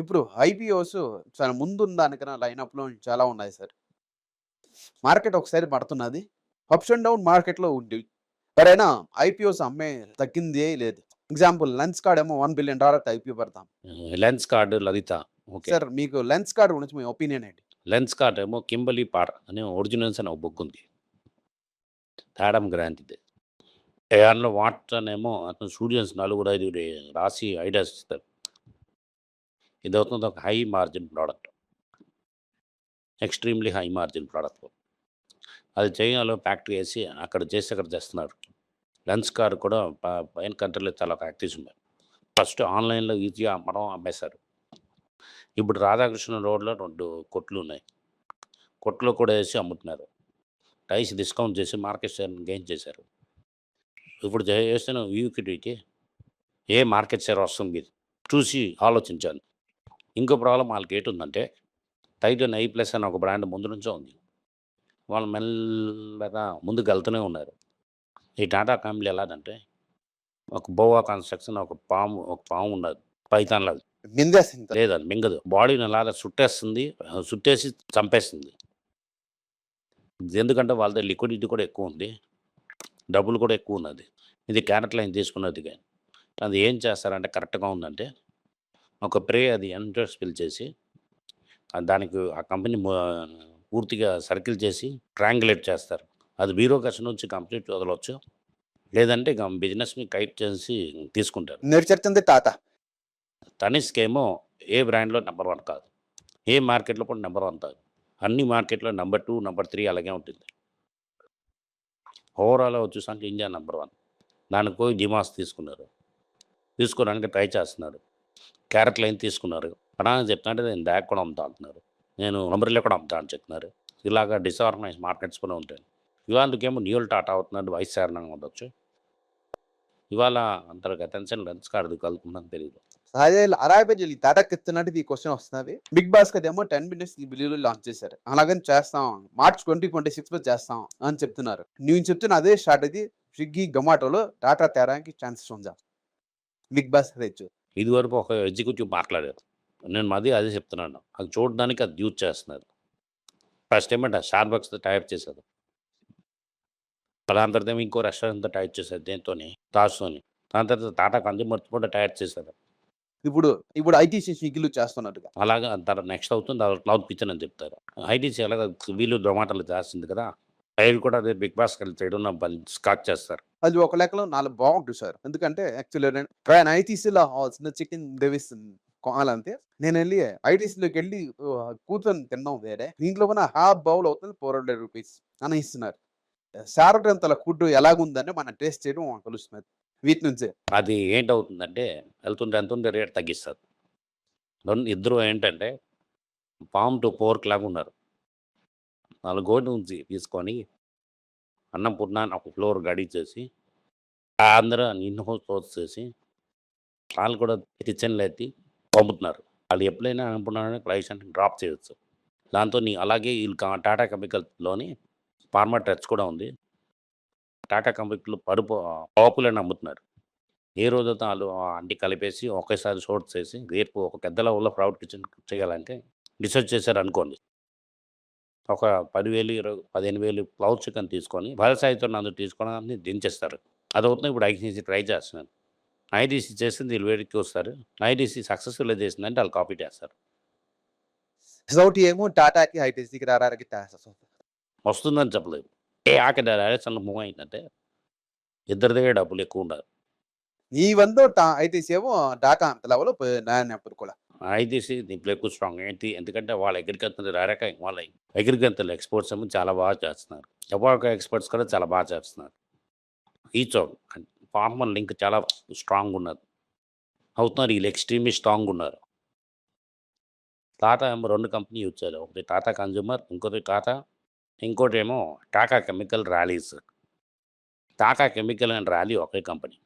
ఇప్పుడు ఐపీఓస్ చాలా ముందున్న దానికన్నా లైనప్‌లో చాలా ఉన్నాయి సార్. మార్కెట్ ఒకసారి పడుతున్నది. అప్స్ అండ్ డౌన్ మార్కెట్‌లో ఉంది. ఎవరైనా ఐపీఓస్ అమ్మే తగ్గిందే లేదు. ఎగ్జాంపుల్ లెన్స్ కార్డ్ ఏమో $1 బిలియన్ ఐపీఓ పెడతాం. Lenskart Lalitha. Okay. Sir మీకు లెన్స్ కార్డ్ గురించి మీ ఒపీనియన్ ఏంటి? లెన్స్ కార్డ్ ఏమో కింబర్లీ పార్ అనే ఒరిజినల్స్ అని ఒక బుక్ ఉంది. యాడమ్ గ్రాంట్‌ది. దానిలో వాట్సన్ ఏమో అతను స్టూడెంట్స్ నలుగురు, ఐదుగురు రాసి ఐడియాస్ ఇస్తారు. ఇది అవుతుంది ఒక high margin product extremely high margin product అది చైనాలో ఫ్యాక్టరీ వేసి అక్కడ చేసి అక్కడ తెస్తున్నారు. లెన్స్ కార్ కూడా పైన కంట్రీలో చాలా ఫ్యాక్టరీస్ ఉన్నాయి. ఫస్ట్ ఆన్‌లైన్‌లో ఈజీగా అమ్మడం అమ్మేశారు. ఇప్పుడు రాధాకృష్ణ రోడ్‌లో రెండు కొట్లు ఉన్నాయి కొట్లో కూడా ఏసి అమ్ముతున్నారు. రైస్ డిస్కౌంట్ చేసి మార్కెట్ షేర్ గెయిన్ చేశారు. ఇప్పుడు చేస్తున్న ఈక్విటీకి ఏ మార్కెట్ షేర్ వస్తుంది చూసి ఆలోచించాలి. ఇంకో ప్రాబ్లమ్ వాళ్ళకి ఏటుందంటే టైటాన్ ఐ ప్లస్ అని ఒక బ్రాండ్ ముందు నుంచే ఉంది. వాళ్ళు మెల్లగా ముందుకెళ్తూనే ఉన్నారు. ఈ టాటా కంపెనీ ఎలాగంటే ఒక బోవా కన్‌స్ట్రక్షన్ ఒక పాము ఒక పాము ఉన్నది. పైథాన్ లాగా. మిందేసింది. లేదు అది మింగదు. బాడీని అలాగా సుట్టేస్తుంది. ఆహ్, సుట్టేసి చంపేస్తుంది. ఎందుకంటే వాళ్ళ దగ్గర లిక్విడిటీ కూడా ఎక్కువ ఉంది. డబ్బులు కూడా ఎక్కువ ఉన్నది. ఇది క్యారెట్ లైన్ తీసుకున్నది గాని. అది ఏం చేస్తారంటే కరెక్ట్‌గా ఉందంటే ఒక ప్రే అది ఎంట్రన్స్ ఫిల్ చేసి దానికి ఆ కంపెనీ పూర్తిగా సర్కిల్ చేసి ట్రయాంగులేట్ చేస్తారు. అది బ్యూరోక్రసీ నుంచి కంప్లీట్ వదలొచ్చు. లేదంటే ఇక బిజినెస్‌ని కైట్ చేసి తీసుకుంటారు. నేర్చర్చింది టాటా. తనిష్క్ ఏమో ఏ బ్రాండ్‌లో నంబర్ 1 కాదు. ఏ మార్కెట్‌లో కూడా నంబర్ 1 కాదు. అన్ని మార్కెట్‌లో నంబర్ 2, నంబర్ 3 అలాగే ఉంటుంది. ఓవరాల్‌గా చూసాక ఇండియా నంబర్ 1. దానికి పోయి జిమాస్ తీసుకున్నారు. తీసుకోవడానికి ట్రై చేస్తున్నారు. క్యారెట్ లైన్ తీసుకున్నారు. అని చెప్తున్నాడు నేను బ్యాగ్ కూడా అమ్ముతా అంటున్నారు. నేను అంబ్రెల్లా కూడా అమ్ముతా అని చెప్తున్నారు. ఇలాగా డిసార్గనైజ్ మార్కెట్స్ కూడా ఉంటాయి. ఇవాళకేమో న్యూల్ టాటా అవుతున్నాడు వైస్ చైర్మన్ ఉండొచ్చు. ఇవాళ అంతగా అటెన్షన్ లెన్స్ కార్డ్ కలుపుకుందని తెలియదు అదే అరాబియా టాటాకి ఇస్తున్నట్టు ఈ క్వశ్చన్ వస్తున్నది. బిగ్ బాస్ ఏమో 10 మినిట్స్ ఈ బిలీవ్‌లో లాంచ్ చేశారు. అలాగని చేస్తాం. మార్చ్ 2026లో చేస్తాం అని చెప్తున్నారు. నేను చెప్తున్న అదే స్ట్రాటజీ స్విగ్గీ, జొమాటోలో టాటా తేడానికి ఛాన్సెస్ ఉందా? బిగ్ బాస్ రేచు. ఇదివరకు ఒక ఎగ్జిక్యూటివ్ మాట్లాడారు. నేను మళ్ళీ అదే చెప్తున్నాను. అది చూడడానికి అది యూజ్ చేస్తున్నారు. ఫస్ట్ ఏమంటే స్టార్బక్స్‌తో టైప్ చేశారు. దాని తర్వాత ఏమో ఇంకో రెస్టారెంట్‌తో టైప్ చేశారు. దేనితోని తాజ్‌తోని. దాని తర్వాత టాటా కన్స్యూమర్స్ కూడా టైప్ చేశారు. ఇప్పుడు ఇప్పుడు ఐటీసీ స్విగ్గీలో చేస్తున్నట్టుగా. అలాగా తర్వాత నెక్స్ట్ అవుతుంది. తర్వాత క్లౌడ్ కిచెన్ అని చెప్తారు. ఐటీసీ ఎలాగ వీళ్ళు జొమాటోలో చేస్తుంది కదా! అవి కూడా అదే బిగ్ బాస్‌కెళ్ళి చేయడం పని స్టార్ట్ చేస్తారు. అది ఒక లెక్కలో నాలో బాగుంటుంది సార్. ఎందుకంటే యాక్చువల్లీ నేను ఐటీసీలో చిన్న చికెన్ దేవిస్ కొనాలంతే నేనెళ్ళి ఐటీసీలోకెళ్ళి ఆహ్, కూర్చొని తినడం వేరే. దీంట్లో కూడా హాఫ్ బౌల్ అవుతుంది రూ. 400 అని ఇస్తున్నారు. సారవంతల ఫుడ్ ఎలాగుందని మనం టేస్ట్ చేయడం మనకు తెలుస్తున్నది. వీటి నుంచే. అది ఏంటవుతుందంటే వెళ్తుంటే ఎంతుంటే రేట్ తగ్గిస్తారు. ఇద్దరు ఏంటంటే పామ్ టు పోర్క్ లాగా ఉన్నారు. నాలుగు గోధుమ నుంచి తీసుకొని అన్నం అని ఒక ఫ్లోర్ గడిచేసి అందరూ ఇన్ హౌస్ చేసి వాళ్ళు కూడా కిచెన్‌లో ఎత్తి పంపుతున్నారు. వాళ్ళు ఎప్పుడైనా అన్నపూర్ణ లైసెన్స్ డ్రాప్ చేయొచ్చు. దాంతో నీ అలాగే వీళ్ళు టాటా కెమికల్స్‌లోని ఫార్మా టచ్ కూడా ఉంది. టాటా కెమికల్ పరుపు పాపులని అమ్ముతున్నారు. ఏ రోజుతో వాళ్ళు అన్నీ కలిపేసి ఒకేసారి సోర్స్ చేసి రేపు ఒక పెద్ద లెవెల్‌లో ప్రౌడ్ కిచెన్ చేయాలంటే రీసెర్చ్ చేశారనుకోండి. ఒక 10,000, 20 15,000 క్లౌడ్ చికెన్ తీసుకొని వ్యవసాయంతో అందులో తీసుకొని దించేస్తారు. అదవుతుంది ఇప్పుడు ఐటీసీ ట్రై చేస్తున్నారు. ఐటీసీ చేసింది వీళ్ళు వెనక్కి వస్తారు. ఐటీసీ సక్సెస్‌ఫుల్‌గా చేసిందంటే వాళ్ళు కాపీ చేస్తారు. సౌటి ఏమో టాటాకి, ఐటీసీకి ఉంది. వస్తుందని చెప్పలేదు. ఏ ఆఖరి డైరెక్షన్‌లో మూవ్ అయిందంటే ఇద్దరి దగ్గర డబ్బులు ఎక్కువ ఉండాలి. ఈ వందో ఐటీసీ ఏమో టాటా అంత ప నాయనప్పుడు కూడా. ఐటీసీ దీంట్లో ఎక్కువ స్ట్రాంగ్. ఏంటి ఎందుకంటే వాళ్ళ అగ్రికల్చర్ రారాక వాళ్ళ అగ్రికల్చర్ ఎక్స్‌పోర్ట్స్ ఏమో చాలా బాగా చేస్తున్నారు. టొబాకో ఎక్స్‌పోర్ట్స్ కూడా చాలా బాగా చేస్తున్నారు. ఈచ్ ఆఫ్ ఫార్మర్ లింక్ చాలా స్ట్రాంగ్ ఉన్నది. అవుతున్నారు వీళ్ళు ఎక్స్‌ట్రీమ్‌లీ స్ట్రాంగ్ ఉన్నారు. టాటా ఏమో రెండు కంపెనీ యూజ్ చేయాలి. ఒకటి టాటా కన్జ్యూమర్ ఇంకోటి టాటా ఇంకోటేమో Tata chemical Rallis. Tata chemical and Rallis okay company.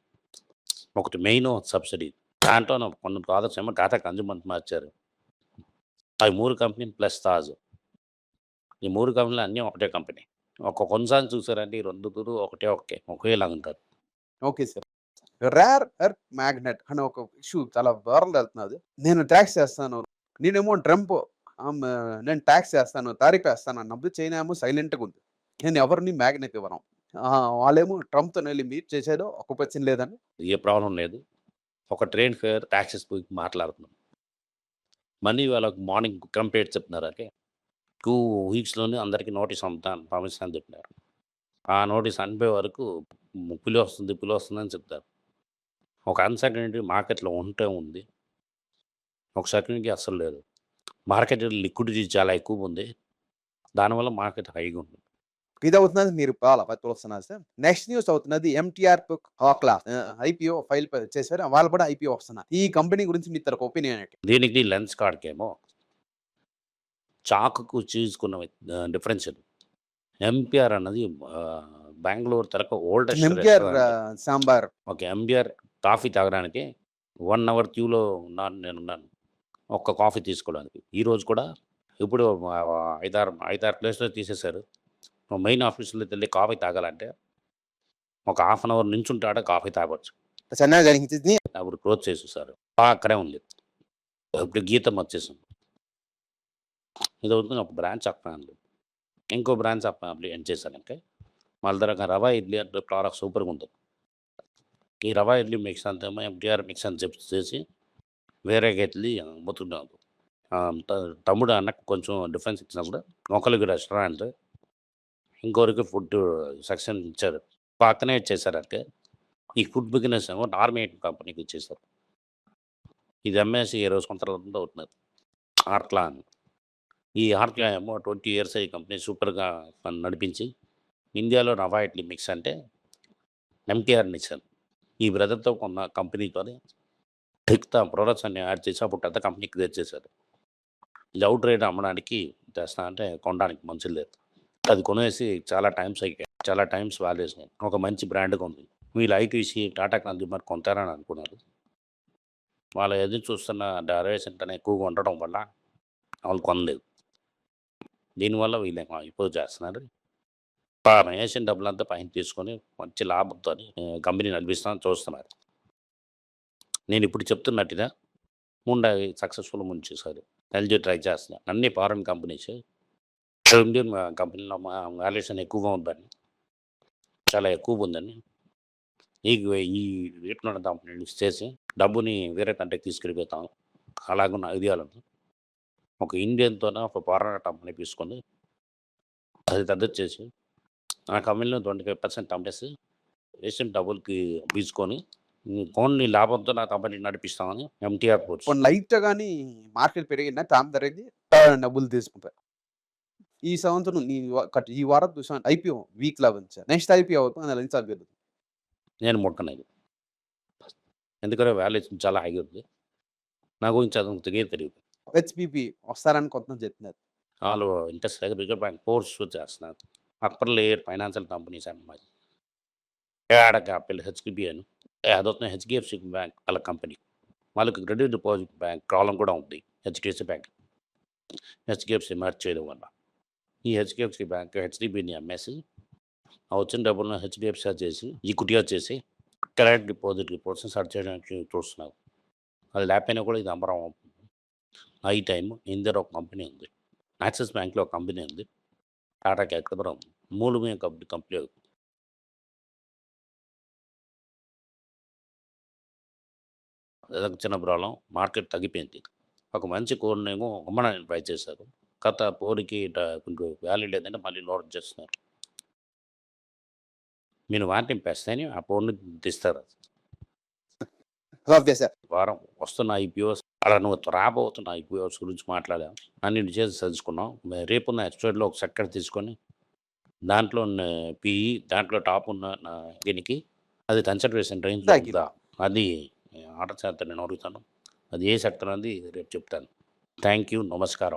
ఒకటి మెయిన్ సబ్సిడీ. దాంట్లోనే కొన్ని ప్రాడక్ట్స్ ఏమో టాటా కన్స్యూమర్‌కి మార్చారు. అవి 3 కంపెనీ ప్లస్ తాజ్. ఈ 3 కంపెనీలు అన్నీ ఒకటే కంపెనీ. ఒక కొన్నిసార్లు చూసారంటే ఈ 2 ఒకటే ఒకే ఒకేలాగా ఉంటారు. Okay sir. Rare earth magnet అనే ఒక ఇష్యూ చాలా వైరల్ వెళ్తున్నది నేను ట్యాక్స్ చేస్తాను నేనేమో ట్రంప్ నేను ట్యాక్స్ చేస్తాను తారీఫ్ వేస్తాను అన్నప్పుడు చైనా ఏమో సైలెంట్గా ఉంది నేను ఎవరిని మ్యాగ్నెట్ ఇవ్వను వాళ్ళేమో ట్రంప్తో వెళ్ళి మీట్ చేశారు ఒక పచ్చిన లేదని ఏ ప్రాబ్లం లేదు ఒక ట్రైన్ ఫేర్ ట్యాక్సెస్ బుక్ మాట్లాడుతున్నాం. మనీ వాళ్ళకి మార్నింగ్ కంప్లీట్ చెప్తున్నారు అంటే టూ వీక్స్లోనే అందరికీ నోటీస్ అమ్ముతాను పంపిస్తాను చెప్పినారు. ఆ నోటీస్ అనిపోయే వరకు పులి వస్తుంది పులి వస్తుంది అని చెప్తారు. ఒక అన్సర్టనిటీ మార్కెట్లో ఉంటే ఉంది. ఒక సర్టనిటీ అస్సలు లేదు. మార్కెట్ లిక్విడిటీ చాలా ఎక్కువ ఉంది. దానివల్ల మార్కెట్ హైగా ఉంది ఇది అవుతున్నది మీరు పాల వస్తున్నారు సార్. నెక్స్ట్ న్యూస్ అవుతున్నది ఎంటీఆర్ హాక్లా ఐపీఓ ఫైల్ చేశారు. వాళ్ళు కూడా ఐపీఓ వస్తున్నారు. ఈ కంపెనీ గురించి మీ తరపు ఒపీనియన్ ఏంటి? దీనికి లెన్స్ కార్డ్కేమో చాకుకు చూసుకున్న డిఫరెన్స్ ఎంపీఆర్ అన్నది బెంగళూరు తరకు ఓల్డెస్ట్ ఎంకేఆర్ సాంబార్. ఒక ఎంబీఆర్ కాఫీ తాగడానికి వన్ అవర్ క్యూలో ఉన్నాను నేను ఉన్నాను ఒక్క కాఫీ తీసుకోవడానికి. ఈరోజు కూడా ఇప్పుడు ఐదారు ఐదారు ప్లేస్లో తీసేశారు. మెయిన్ ఆఫీస్లో వెళ్ళి కాఫీ తాగాలంటే ఒక హాఫ్ అన్ అవర్ నుంచి ఉంటాడ కాఫీ తాగొచ్చు. చెన్నై జరిగింది అప్పుడు క్లోజ్ చేసేసారు బాగా అక్కడే ఉంది. ఇప్పుడు గీతం వచ్చేసింది. ఇది అవుతుంది ఒక బ్రాంచ్ అప్పాను ఇంకో బ్రాంచ్ అప్పాలి ఏం చేశారంటే మళ్ళీ దగ్గర రవా ఇడ్లీ అంటే ప్రోడక్ట్ సూపర్గా ఉంటుంది. ఈ రవా ఇడ్లీ మిక్స్ అంతేమో ఎంటీఆర్ మిక్స్ అని చెప్పి చేసి వేరే ఆ, త- తమ్ముడు అన్నకు కొంచెం డిఫరెన్స్ ఇచ్చినప్పుడు ఒకరికి రెస్టారెంట్ ఇంకొకరికి ఫుడ్ సెక్షన్ ఇచ్చారు. పక్కనే ఇచ్చేసారంటే ఈ ఫుడ్ బిజినెస్ ఏమో ఆర్మీ కంపెనీకి ఇచ్చేసారు ఇది అమ్మేసి ఇరవై సంవత్సరాల అవుతున్నారు. ఆర్ట్లా అని. ఈ ఆర్ట్లా ఏమో ట్వంటీ ఇయర్స్ ఈ కంపెనీ సూపర్గా నడిపించి ఇండియాలో నవాయిట్లీ ఇడ్లీ మిక్స్ అంటే ఎంటీఆర్ ఇచ్చాను ఈ బ్రదర్తో కొన్న కంపెనీతో మిగతా ప్రొడక్ట్స్ అన్ని యాడ్ చేసి అప్పుడు పెద్ద కంపెనీకి తెచ్చేసారు ఇది అవుట్ రేట్ అమ్మడానికి చేస్తా అంటే కొనడానికి మంచిది లేదు. అది కొనేసి చాలా టైమ్స్ అయ్యాయి చాలా టైమ్స్ వాల్యూస్ ఒక మంచి బ్రాండ్గా ఉంది. వీళ్ళు ఐటీసీ టాటా కన్స్యూమర్ కొంటారని అనుకున్నారు. వాళ్ళు ఎదురు చూస్తున్న డైరేషన్ కన్నా ఎక్కువగా ఉండడం వల్ల వాళ్ళు కొనలేదు. దీనివల్ల వీళ్ళు ఇప్పుడు చేస్తున్నారు. వేసిన డబ్బులంతా పైన తీసుకొని మంచి లాభంతో కంపెనీ నడిపిస్తామని చూస్తున్నారు. నేను ఇప్పుడు చెప్తున్నట్టుగా ముండా సక్సెస్ఫుల్ ముంచేశారు. ఎల్జీ ట్రై చేస్తున్నా అన్ని ఫారెన్ కంపెనీస్ ఇండియన్ కంపెనీలో మా వాల్యుయేషన్ ఎక్కువగా ఉందని చాలా ఎక్కువగా ఉందని ఈ ఈ రేట్లో ఉన్న కంపెనీలు చేసి డబ్బుని వేరే కంట్రీకి తీసుకెళ్ళిపోతాం అలాగున్న ఐడియాలను ఒక ఇండియన్తోనే ఒక ఫారెన్ కంపెనీ తీసుకొని అది పెద్ద చేసి ఆ కంపెనీలో ట్వంటీ ఫైవ్ పర్సెంట్ అమ్మేసి వేసిన డబ్బులకి తీసుకొని ఓన్లీ లాభంతో నా కంపెనీ నడిపిస్తామని ఎంటీఆర్ పోర్ట్స్ కొన్ని లైట్ మార్కెట్ పెరిగిందా టామ్ జరిగింది డబ్బులు తీసుకుంటారు ఈ సంవత్సరం ఈ ఈ వారం చూసాను IPO week sir. Next IPO అవుతుంది అది అభ్యర్థి నేను ముట్టలేదు ఎందుకంటే వాల్యుయేషన్ చాలా హై ఉంది. నా గురించి అది తెగే తెలియదు హెచ్పిపి వస్తారని కొంతమంది చెప్తున్నారు. వాళ్ళు ఇంట్రెస్ట్ దగ్గర రిజర్వ్ బ్యాంక్ కోర్స్ చేస్తున్నారు. అప్పర్ లేయర్ ఫైనాన్షియల్ కంపెనీస్ అన్నమాట ఏడ క్యాపిటల్ హెచ్డిబి అని. అదొక హెచ్డిఎఫ్సి బ్యాంక్ వాళ్ళ కంపెనీ. వాళ్ళకి క్రెడిట్ డిపాజిట్ బ్యాంక్ ప్రాబ్లం కూడా ఉంది. HDFC bank. హెచ్డిఎఫ్సి మర్చ్ చేయడం వల్ల. ఈ హెచ్డిఎఫ్సి బ్యాంక్ హెచ్డిబిని అమ్మేసి ఆ వచ్చిన డబ్బులను హెచ్డిఎఫ్సి చేసి ఈక్విటీ చేసి కరెంట్ డిపాజిట్ రిపోర్ట్స్ సెర్చ్ చేయడానికి చూస్తున్నావు అది లేకపోయినా కూడా ఇది అమరం అవుతుంది ఈ టైం ఇందర్ ఒక కంపెనీ ఉంది. యాక్సిస్ బ్యాంక్లో ఒక కంపెనీ ఉంది. టాటా క్యాపిటల్ మూడు మీద కంపెనీ కంపెనీ చిన్న ప్రాబ్లం. మార్కెట్ తగ్గిపోయింది. ఒక మంచి కోరినేమో అమ్మడానికి ట్రై చేశారు. కథ పోరికి కొంచెం వ్యాల్యూ లేదంటే మళ్ళీ లోడ్ చేస్తున్నారు. మీరు వాటిని పెస్తేనే ఆ పోర్ని తీస్తారు ఓకే సార్ వారం వస్తున్న ఐపీఓస్ అలా నువ్వు రాబోతున్న ఐపీఓస్ గురించి మాట్లాడాం. అన్నిటి చేసి తెలుసుకున్నాం. మే- రేపు ఉన్న ఎక్స్ట్రాలో ఒక సెక్టర్ తీసుకొని దాంట్లో పిఈ దాంట్లో టాప్ ఉన్న దీనికి అది కన్సిడరేషన్ రేంజ్ అది ఆర్డర్ చేస్తాను నేను అడుగుతాను. అది ఏ సెక్టర్ అనేది రేపు చెప్తాను. థ్యాంక్ యూ నమస్కారం.